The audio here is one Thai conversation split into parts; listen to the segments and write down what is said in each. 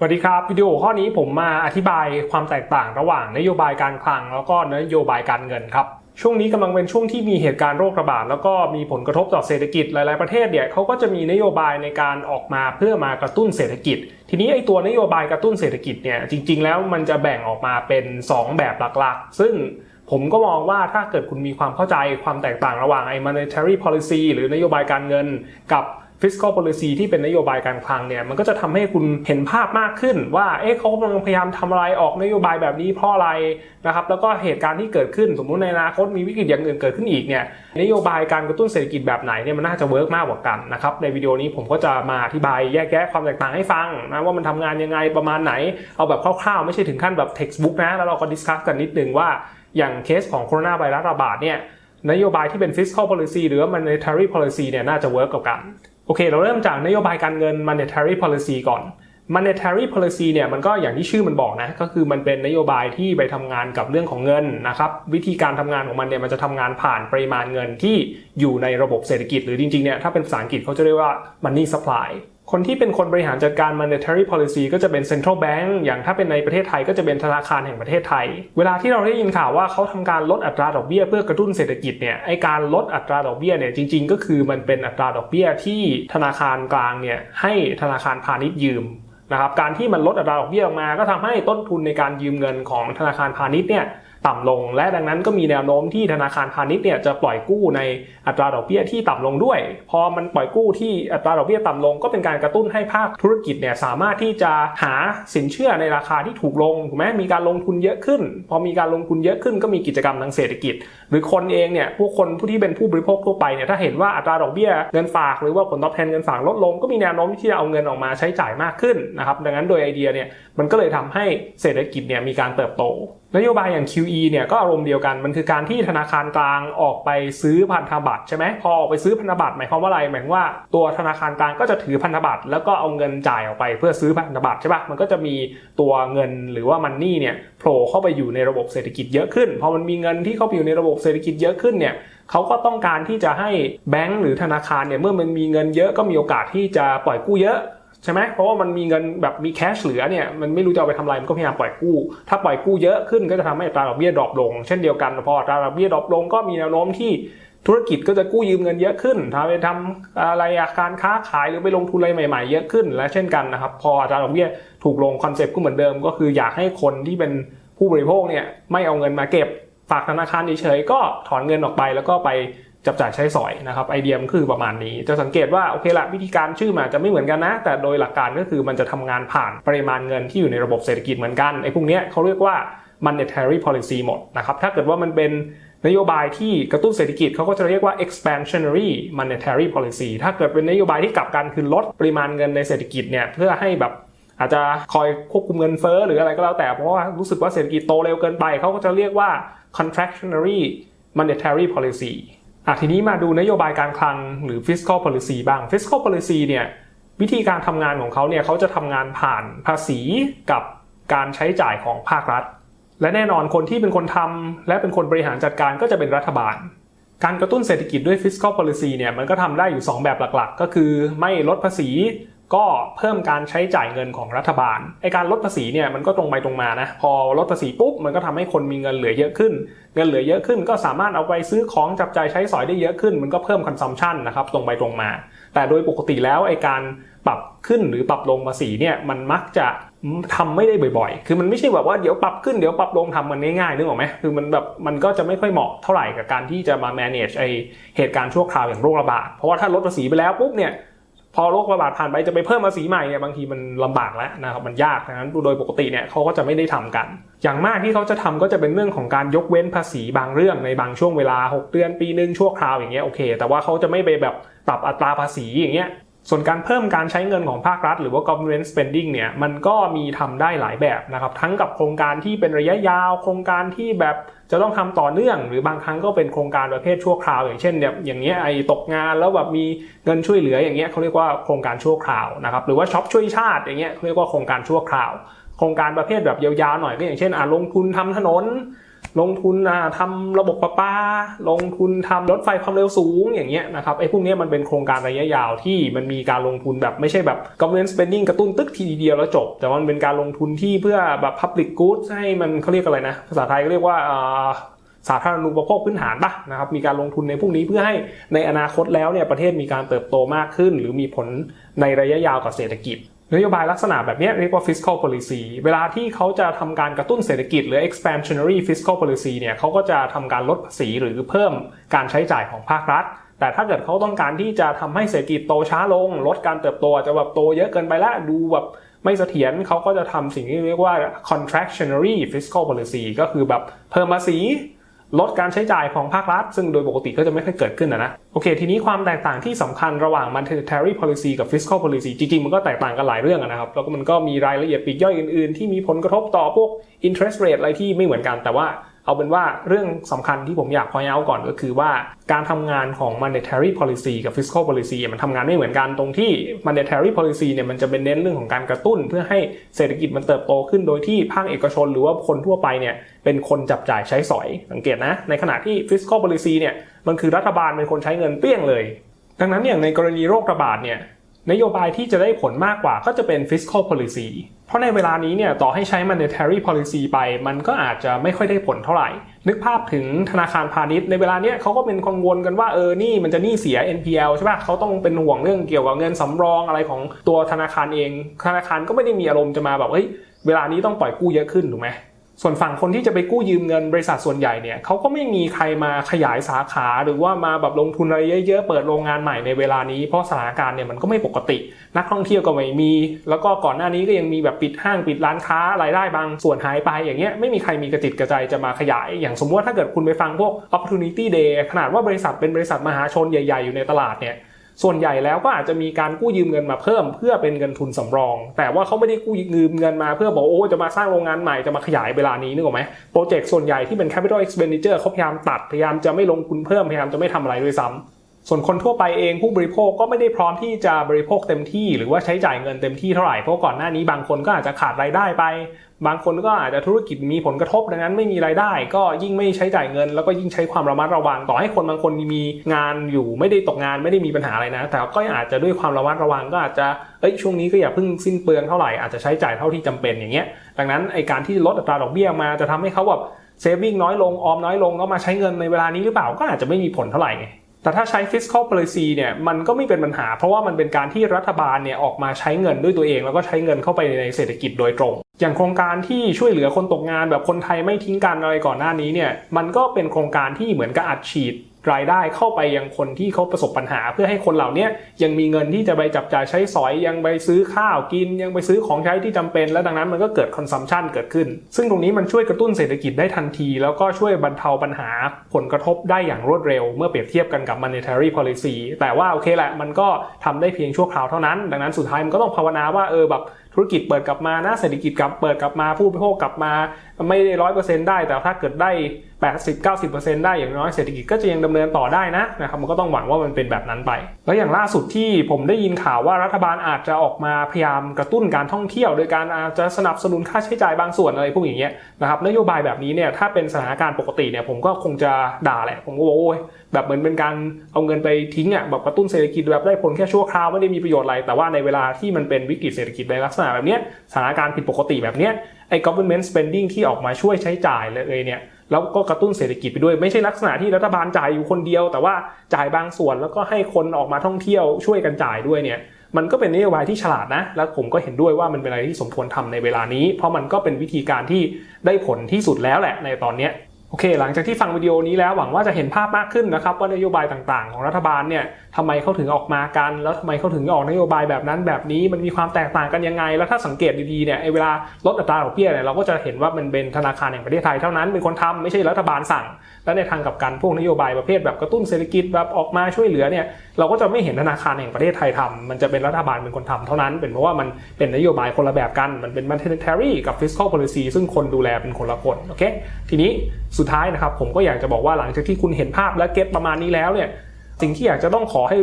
สวัสดีครับ วิดีโอข้อนี้ผมมาอธิบายความแตกต่างระหว่างนโยบายการคลัง แล้วก็นโยบายการเงินครับ ช่วงนี้กำลังเป็นช่วงที่มีเหตุการณ์โรคระบาดแล้วก็มีผลกระทบต่อเศรษฐกิจหลาย ๆ ประเทศเนี่ยเขาก็จะมีนโยบายในการออกมาเพื่อมากระตุ้นเศรษฐกิจ ทีนี้ไอ้ตัวนโยบายกระตุ้นเศรษฐกิจเนี่ยจริง ๆ แล้วมันจะแบ่งออกมาเป็น 2 แบบหลัก ๆ ซึ่งผมก็มองว่าถ้าเกิดคุณมีความเข้าใจความแตกต่างระหว่างไอ้ monetary policy หรือนโยบายการเงินกับ fiscal policy ที่เป็นนโยบายการคลังเนี่ยมันก็จะทำให้คุณเห็นภาพมากขึ้น ว่าเอ๊ะเขากำลังพยายามทำอะไรออกนโยบายแบบนี้เพราะอะไรนะครับแล้วก็เหตุการณ์ที่เกิดขึ้น สมมุติในอนาคตมีวิกฤตอย่างอื่นเกิดขึ้นอีกเนี่ยนโยบายการกระตุ้นเศรษฐกิจแบบไหนเนี่ยมันน่าจะเวิร์กมากกว่ากันนะครับในวิดีโอนี้ผมก็จะมาอธิบายแยกแยะความแตกต่างให้ฟังนะว่ามันทำงานยังไงประมาณไหน เอาแบบคร่าวๆ ไม่ใช่ถึงขั้นแบบ textbook นะแล้วเราก็ดิสคัสกันนิดนึงว่าอย่างเคสของโคโรนาไวรัสระบาดเนี่ยนโยบายที่เป็น fiscal policy หรือว่า monetary policy เนี่ยน่าจะเวิร์กกว่ากัน โอเค เราเริ่มจากนโยบายการเงิน monetary policy ก่อน monetary policy เนี่ยมันก็อย่างที่ชื่อมันบอกนะ ก็คือมันเป็นนโยบายที่ไปทำงานกับเรื่องของเงินนะครับ วิธีการทำงานของมันเนี่ยมันจะทำงานผ่านปริมาณเงินที่อยู่ในระบบเศรษฐกิจ หรือจริงๆเนี่ยถ้าเป็นภาษาอังกฤษเขาจะเรียกว่า money supply คนที่เป็นคนบริหารจัดการ monetary policy ก็จะเป็น central bank อย่างถ้าเป็นในประเทศไทยก็จะเป็นธนาคารแห่งประเทศไทย เวลาที่เราได้ยินข่าวว่าเขาทำการลดอัตราดอกเบี้ยเพื่อกระตุ้นเศรษฐกิจเนี่ย ไอการลดอัตราดอกเบี้ยเนี่ยจริง ๆ ก็คือมันเป็นอัตราดอกเบี้ยที่ธนาคารกลางเนี่ยให้ธนาคารพาณิชย์ยืมนะครับ การที่มันลดอัตราดอกเบี้ยออกมา ก็ทำให้ต้นทุนในการยืมเงินของธนาคารพาณิชย์เนี่ย ต่ำลง และดังนั้นก็มีแนวโน้มที่ธนาคารพาณิชย์เนี่ยจะปล่อยกู้ในอัตราดอกเบี้ยที่ต่ำลงด้วย พอมันปล่อยกู้ที่อัตราดอกเบี้ยต่ำลง ก็เป็นการกระตุ้นให้ภาคธุรกิจเนี่ยสามารถที่จะหาสินเชื่อในราคาที่ถูกลงถูกไหมมีการลงทุนเยอะขึ้น พอมีการลงทุนเยอะขึ้นก็มีกิจกรรมทางเศรษฐกิจ หรือคนเองเนี่ยผู้คนผู้ที่เป็นผู้บริโภคทั่วไปเนี่ยถ้าเห็นว่าอัตราดอกเบี้ยเงินฝากหรือว่าผลตอบแทนเงินฝากลดลง ก็มีแนวโน้มที่จะเอาเงินออกมาใช้จ่ายมากขึ้นนะครับดังนั้นโดยไอเดียเนี่ยมันก็เลยทำให้เศรษฐกิจเนี่ยมีการเติบโตนโยบายอย่าง QE เนี่ยก็อารมณ์เดียวกัน มันคือการที่ธนาคารกลางออกไปซื้อพันธบัตรใช่ไหมพอออกไปซื้อพันธบัตรหมายความว่าอะไรหมายความว่าตัวธนาคารกลางก็จะถือพันธบัตรแล้วก็เอาเงินจ่ายออกไปเพื่อซื้อพันธบัตรใช่ปะมันก็จะมีตัวเงินหรือว่ามันนี่เนี่ยโผล่เข้าไปอยู่ในระบบเศรษฐกิจเยอะขึ้นพอมันมีเงินที่เข้าไปอยู่ในระบบเศรษฐกิจเยอะขึ้นเนี่ยเขาก็ต้องการที่จะให้แบงก์หรือธนาคารเนี่ยเมื่อมันมีเงินเยอะก็มีโอกาสที่จะปล่อยกู้เยอะ ใช่ไหมเพราะว่ามันมีเงินแบบมีแคชเหลือเนี่ยมันไม่รู้จะเอาไปทำอะไรมันก็พยายามปล่อยกู้ ถ้าปล่อยกู้เยอะขึ้นก็จะทำให้อัตราดอกเบี้ยดรอปลง เช่นเดียวกันพออัตราดอกเบี้ยดรอปลงก็มีแนวโน้มที่ธุรกิจก็จะกู้ยืมเงินเยอะขึ้นทำไปทำอะไรการค้าขายหรือไปลงทุนอะไรใหม่ๆ เยอะขึ้น และเช่นกันนะครับ พออัตราดอกเบี้ยถูกลงคอนเซ็ปต์ก็เหมือนเดิม ก็คืออยากให้คนที่เป็นผู้บริโภคเนี่ยไม่เอาเงินมาเก็บฝากธนาคารเฉยๆก็ถอนเงินออกไปแล้วก็ไป จับจ่ายใช้สอยนะครับไอเดียมันคือประมาณนี้ จะสังเกตว่าโอเคละวิธีการชื่อมันจะไม่เหมือนกันนะ แต่โดยหลักการก็คือมันจะทำงานผ่านปริมาณเงินที่อยู่ในระบบเศรษฐกิจเหมือนกันไอ้พวกนี้เขาเรียกว่า monetary policy หมดนะครับถ้าเกิดว่ามันเป็นนโยบายที่กระตุ้นเศรษฐกิจเขาก็จะเรียกว่า expansionary monetary policy ถ้าเกิดเป็นนโยบายที่กลับกันคือลดปริมาณเงินในเศรษฐกิจเนี่ยเพื่อให้แบบอาจจะคอยควบคุมเงินเฟ้อหรืออะไรก็แล้วแต่เพราะว่ารู้สึกว่าเศรษฐกิจโตเร็วเกินไปเขาก็จะเรียกว่า contractionary monetary policy อะทีนี้มาดูนโยบายการคลังหรือ fiscal policy บ้าง fiscal policy เนี่ยวิธีการทำงานของเขาเนี่ยเขาจะทำงานผ่านภาษีกับการใช้จ่ายของภาครัฐ และแน่นอนคนที่เป็นคนทำและเป็นคนบริหารจัดการก็จะเป็นรัฐบาล การกระตุ้นเศรษฐกิจด้วย fiscal policy เนี่ยมันก็ทำได้อยู่ 2 แบบหลักๆ ก็คือไม่ลดภาษี ก็เพิ่มการใช้จ่ายเงินของรัฐบาลไอการลดภาษีเนี่ยมันก็ตรงไปตรงมานะพอลดภาษีปุ๊บมันก็ทำให้คนมีเงินเหลือเยอะขึ้น เงินเหลือเยอะขึ้น ก็สามารถเอาไปซื้อของจับจ่ายใช้สอยได้เยอะขึ้น มันก็เพิ่มคอนซัมชันนะครับตรงไปตรงมา แต่โดยปกติแล้วไอการปรับขึ้นหรือปรับลงภาษีเนี่ยมันมักจะทำไม่ได้บ่อยๆ คือมันไม่ใช่แบบว่าเดี๋ยวปรับขึ้นเดี๋ยวปรับลงทำมันง่ายๆนึกออกไหมคือมันแบบมันก็จะไม่ค่อยเหมาะเท่าไหร่กับการที่จะมา manage ไอเหตุการณ์ชั่วคราวอย่างโรคระบาด เพราะว่าถ้าลดภาษีไปแล้วปุ๊บเนี่ย พอโรคระบาดผ่านไปจะไปเพิ่มภาษีใหม่เนี่ยบางทีมันลำบากแล้วนะครับมันยากดังนั้นโดยปกติเนี่ยเขาก็จะไม่ได้ทำกัน อย่างมากที่เขาจะทำก็จะเป็นเรื่องของการยกเว้นภาษีบางเรื่องในบางช่วงเวลา 6 เดือนปีหนึ่งชั่วคราวอย่างเงี้ยโอเค แต่ว่าเขาจะไม่ไปแบบปรับอัตราภาษีอย่างเงี้ย ส่วนการเพิ่มการใช้เงินของภาครัฐ หรือว่า government spending เนี่ยมันก็มีทำได้หลายแบบนะครับทั้งกับโครงการที่เป็นระยะยาว โครงการที่แบบจะต้องทำต่อเนื่อง หรือบางครั้งก็เป็นโครงการประเภทชั่วคราวอย่างเช่นเนี่ยอย่างเงี้ยไอ้ตกงานแล้วแบบมีเงินช่วยเหลืออย่างเงี้ยเขาเรียกว่าโครงการชั่วคราวนะครับหรือว่าช็อปช่วยชาติอย่างเงี้ยเขาเรียกว่าโครงการชั่วคราว โครงการประเภทแบบยาวๆหน่อยก็อย่างเช่นอ่าลงทุนทำถนน ลงทุนอ่าทำระบบประปา ลงทุนทำรถไฟความเร็วสูงอย่างเงี้ยนะครับไอ้พวกนี้มันเป็นโครงการระยะยาวที่มันมีการลงทุนแบบไม่ใช่แบบ government spending กระตุ้นตึกทีเดียวแล้วจบ แต่มันเป็นการลงทุนที่เพื่อแบบ public goods ให้มันเขาเรียกอะไรนะ ภาษาไทยก็เรียกว่าอ่าสาธารณูปโภคพื้นฐานปะนะครับมีการลงทุนในพวกนี้เพื่อให้ในอนาคตแล้วเนี่ยประเทศมีการเติบโตมากขึ้น หรือมีผลในระยะยาวกับเศรษฐกิจ นโยบายลักษณะแบบนี้เรียกว่า fiscal policy เวลาที่เขาจะทำการกระตุ้นเศรษฐกิจหรือ expansionary fiscal policy เนี่ยเขาก็จะทำการลดภาษีหรือเพิ่มการใช้จ่ายของภาครัฐ แต่ถ้าเกิดเขาต้องการที่จะทำให้เศรษฐกิจโตช้าลง ลดการเติบโตอาจจะแบบโตเยอะเกินไปแล้วดูแบบไม่เสถียรเขาก็จะทำสิ่งที่เรียกว่า contractionary fiscal policy ก็คือแบบเพิ่มภาษี ลดการใช้จ่ายของภาครัฐ ซึ่งโดยปกติก็จะไม่ค่อยเกิดขึ้นนะนะโอเค ทีนี้ความแตกต่างที่สำคัญระหว่าง monetary policy กับ fiscal policy จริงๆ มันก็แตกต่างกันหลายเรื่องอะนะครับ แล้วก็มันก็มีรายละเอียดปีกย่อยอื่นๆ ที่มีผลกระทบต่อพวก interest rate อะไรที่ไม่เหมือนกัน แต่ว่า เอาเป็นว่าเรื่องสำคัญที่ผมอยาก point out ก่อนก็คือว่าการทำงานของ monetary policy กับ fiscal policy มันทำงานไม่เหมือนกันตรงที่ monetary policy เนี่ยมันจะเป็นเน้นเรื่องของการกระตุ้น เพื่อให้เศรษฐกิจมันเติบโตขึ้นโดยที่ภาคเอกชนหรือว่าคนทั่วไปเนี่ยเป็นคนจับจ่ายใช้สอย สังเกตนะ ในขณะที่ fiscal policy เนี่ยมันคือรัฐบาลเป็นคนใช้เงินเปี้ยงเลย ดังนั้นอย่างในกรณีโรคระบาดเนี่ย นโยบายที่จะได้ผลมากกว่าก็จะเป็น fiscal policy เพราะในเวลานี้เนี่ยต่อให้ใช้ monetary policy ไป มันก็อาจจะไม่ค่อยได้ผลเท่าไหร่ นึกภาพถึงธนาคารพาณิชย์ในเวลาเนี้ยเขาก็เป็นกังวลกันว่าเออนี่มันจะหนี้เสีย NPL ใช่ปะเขาต้องเป็นห่วงเรื่องเกี่ยวกับเงินสำรองอะไรของตัวธนาคารเอง ธนาคารก็ไม่ได้มีอารมณ์จะมาแบบเฮ้ยเวลานี้ต้องปล่อยกู้เยอะขึ้นถูกไหม ส่วนฝั่งคนที่จะไปกู้ยืมเงินบริษัทส่วนใหญ่เนี่ยเขาก็ไม่มีใครมาขยายสาขาหรือว่ามาแบบลงทุนอะไรเยอะๆเปิดโรงงานใหม่ในเวลานี้เพราะสถานการณ์เนี่ยมันก็ไม่ปกติ นักท่องเที่ยวก็ไม่มี แล้วก็ก่อนหน้านี้ก็ยังมีแบบปิดห้างปิดร้านค้ารายได้บางส่วนหายไปอย่างเงี้ยไม่มีใครมีกระจิตกระใจจะมาขยาย อย่างสมมติว่าถ้าเกิดคุณไปฟังพวก opportunity day ขนาดว่าบริษัทเป็นบริษัทมหาชนใหญ่ ๆอยู่ในตลาดเนี่ย ส่วนใหญ่แล้วก็อาจจะมีการกู้ยืมเงินมาเพิ่ม เพื่อเป็นเงินทุนสำรอง แต่ว่าเขาไม่ได้กู้ยืมเงินมาเพื่อบอกโอ้จะมาสร้างโรงงานใหม่จะมาขยายเวลานี้นึกออกไหมโปรเจกต์ส่วนใหญ่ที่เป็น capital expenditure เขาพยายามตัดพยายามจะไม่ลงทุนเพิ่มพยายามจะไม่ทำอะไรด้วยซ้ำ ส่วนคนทั่วไปเองผู้บริโภคก็ไม่ได้พร้อมที่จะบริโภคเต็มที่ หรือว่าใช้จ่ายเงินเต็มที่เท่าไหร่เพราะก่อนหน้านี้บางคนก็อาจจะขาดรายได้ไป บางคนก็อาจจะธุรกิจมีผลกระทบดังนั้นไม่มีรายได้ ก็ยิ่งไม่ใช้จ่ายเงิน แล้วก็ยิ่งใช้ความระมัดระวังต่อให้คนบางคนมีงานอยู่ไม่ได้ตกงานไม่ได้มีปัญหาอะไรนะ แต่ก็อาจจะด้วยความระมัดระวังก็อาจจะเอ้ยช่วงนี้ก็อย่าเพิ่งสิ้นเปลืองเท่าไหร่อาจจะใช้จ่ายเท่าที่จำเป็นอย่างเงี้ยดังนั้นไอการที่ลดอัตราดอกเบี้ยมาจะทำให้เขาแบบเซฟวิ่งน้อยลงออมน้อยลงแล้วมาใช้เงินในเวลานี้หรือเปล่าก็อาจจะไม่มีผลเท่าไหร่ แต่ถ้าใช้ fiscal policy เนี่ยมันก็ไม่เป็นปัญหา เพราะว่ามันเป็นการที่รัฐบาลเนี่ยออกมาใช้เงินด้วยตัวเอง แล้วก็ใช้เงินเข้าไปในเศรษฐกิจโดยตรง อย่างโครงการที่ช่วยเหลือคนตกงานแบบคนไทยไม่ทิ้งกันอะไรก่อนหน้านี้เนี่ยมันก็เป็นโครงการที่เหมือนกับอัดฉีด รายได้เข้าไปยังคนที่เขาประสบปัญหา เพื่อให้คนเหล่านี้ยังมีเงินที่จะไปจับจ่ายใช้สอยยังไปซื้อข้าวกิน ยังไปซื้อของใช้ที่จำเป็น และดังนั้นมันก็เกิดคอนซัมชันเกิดขึ้น ซึ่งตรงนี้มันช่วยกระตุ้นเศรษฐกิจได้ทันที แล้วก็ช่วยบรรเทาปัญหาผลกระทบได้อย่างรวดเร็ว เมื่อเปรียบเทียบกันกับ monetary policy แต่ว่าโอเคแหละมันก็ทำได้เพียงชั่วคราวเท่านั้น ดังนั้นสุดท้ายมันก็ต้องภาวนาว่าเออแบบธุรกิจเปิดกลับมานะเศรษฐกิจกลับเปิดกลับมาผู้บริโภคกลับมา ไม่ได้ร้อยเปอร์เซ็นต์ได้ แต่ถ้าเกิดได้ 80-90%ได้อย่างน้อยเศรษฐกิจก็จะยังดำเนินต่อได้นะนะครับมันก็ต้องหวังว่ามันเป็นแบบนั้นไป แล้วอย่างล่าสุดที่ผมได้ยินข่าวว่ารัฐบาลอาจจะออกมาพยายามกระตุ้นการท่องเที่ยว โดยการอาจจะสนับสนุนค่าใช้จ่ายบางส่วนอะไรพวกอย่างเงี้ยนะครับนโยบายแบบนี้เนี่ยถ้าเป็นสถานการณ์ปกติเนี่ยผมก็คงจะด่าแหละผมก็บอกโอ้ยแบบเหมือนเป็นการเอาเงินไปทิ้งอะแบบกระตุ้นเศรษฐกิจแบบได้ผลแค่ชั่วคราวไม่ได้มีประโยชน์อะไร แต่ว่าในเวลาที่มันเป็นวิกฤตเศรษฐกิจในลักษณะแบบเนี้ยสถานการณ์ผิดปกติแบบเนี้ยไอ้ government spending ที่ออกมาช่วยใช้จ่ายเลยเนี่ย แล้วก็กระตุ้นเศรษฐกิจไปด้วย ไม่ใช่ลักษณะที่รัฐบาลจ่ายอยู่คนเดียว แต่ว่าจ่ายบางส่วนแล้วก็ให้คนออกมาท่องเที่ยวช่วยกันจ่ายด้วยเนี่ยมันก็เป็นนโยบายที่ฉลาดนะ แล้วผมก็เห็นด้วยว่ามันเป็นอะไรที่สมควรทำในเวลานี้ เพราะมันก็เป็นวิธีการที่ได้ผลที่สุดแล้วแหละในตอนเนี้ย โอเค หลังจากที่ฟังวิดีโอนี้แล้วหวังว่าจะเห็นภาพมากขึ้นนะครับ ว่านโยบายต่างๆ ของรัฐบาลเนี่ยทำไมเขาถึงออกมากัน แล้วทำไมเขาถึงออกนโยบายแบบนั้นแบบนี้มันมีความแตกต่างกันยังไง แล้วถ้าสังเกตดีๆเนี่ยไอเวลาลดอัตราดอกเบี้ยเนี่ยเราก็จะเห็นว่ามันเป็นธนาคารแห่งประเทศไทยเท่านั้นเป็นคนทำไม่ใช่รัฐบาลสั่ง และในทางกับกันพวกนโยบายประเภทแบบกระตุ้นเศรษฐกิจแบบออกมาช่วยเหลือเนี่ยเราก็จะไม่เห็นธนาคารแห่งประเทศไทยทำมันจะเป็นรัฐบาลเป็นคนทำเท่านั้น เป็นเพราะว่ามันเป็นนโยบายคนละแบบกันมันเป็น monetary กับ fiscal policy ซึ่งคนดูแลเป็นคนละคนโอเคทีนี้สุดท้ายนะครับผมก็อยากจะบอกว่าหลังจากที่คุณเห็นภาพและเก็ตประมาณนี้แล้วเนี่ยสิ่งที่อยากจะต้องขอให้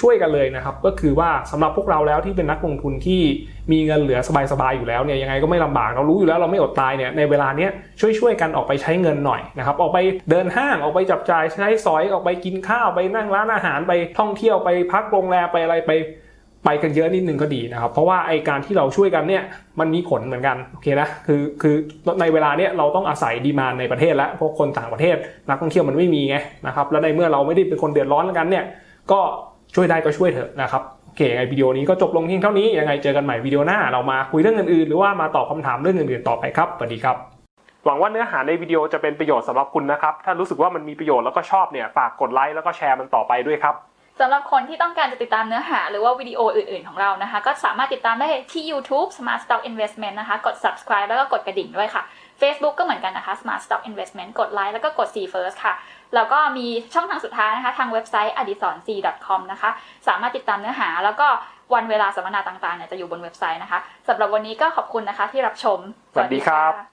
ช่วยกันเลยนะครับ ก็คือว่าสำหรับพวกเราแล้วที่เป็นนักลงทุนที่มีเงินเหลือสบายๆอยู่แล้วเนี่ยยังไงก็ไม่ลำบากเรารู้อยู่แล้วเราไม่อดตายเนี่ยในเวลาเนี้ยช่วยๆกันออกไปใช้เงินหน่อยนะครับออกไปเดินห้างออกไปจับจ่ายใช้สอยออกไปกินข้าวไปนั่งร้านอาหารไปท่องเที่ยวไปพักโรงแรมไปอะไรไป ไปกันเยอะนิดนึงก็ดีนะครับ เพราะว่าไอการที่เราช่วยกันเนี่ยมันมีผลเหมือนกันโอเคนะคือคือในเวลาเนี้ยเราต้องอาศัยดีมานในประเทศแล้วเพราะคนต่างประเทศนักท่องเที่ยวมันไม่มีไงนะครับแล้วในเมื่อเราไม่ได้เป็นคนเดือดร้อนแล้วกันเนี่ยก็ช่วยได้ก็ช่วยเถอะนะครับโอเคยังไงวิดีโอนี้ก็จบลงเพียงเท่านี้ยังไงเจอกันใหม่วิดีโอหน้าเรามาคุยเรื่องอื่นๆหรือว่ามาตอบคำถามเรื่องอื่นๆต่อไปครับสวัสดีครับหวังว่าเนื้อหาในวิดีโอจะเป็นประโยชน์สำหรับคุณนะครับถ้ารู้สึกว่ามันมีประโยชน์แล้วก็ชอบเนี่ยฝากกดไลค์แล้วก็แชร์มันต่อไปด้วยครับ สำหรับคนที่ต้องการจะติดตามเนื้อหาหรือว่าวิดีโออื่นๆของเรานะคะ ก็สามารถติดตามได้ที่ YouTube Smart Stock Investment นะคะ กด subscribe แล้วก็กดกระดิ่งด้วยค่ะ Facebook ก็เหมือนกันนะคะ Smart Stock Investment กดไลค์แล้วก็กด see first ค่ะ แล้วก็มีช่องทางสุดท้ายนะคะ ทางเว็บไซต์ adisonc.com นะคะ สามารถติดตามเนื้อหา แล้วก็วันเวลาสัมมนาต่างๆเนี่ยจะอยู่บนเว็บไซต์นะคะสำหรับวันนี้ก็ขอบคุณนะคะที่รับชม สวัสดีครับ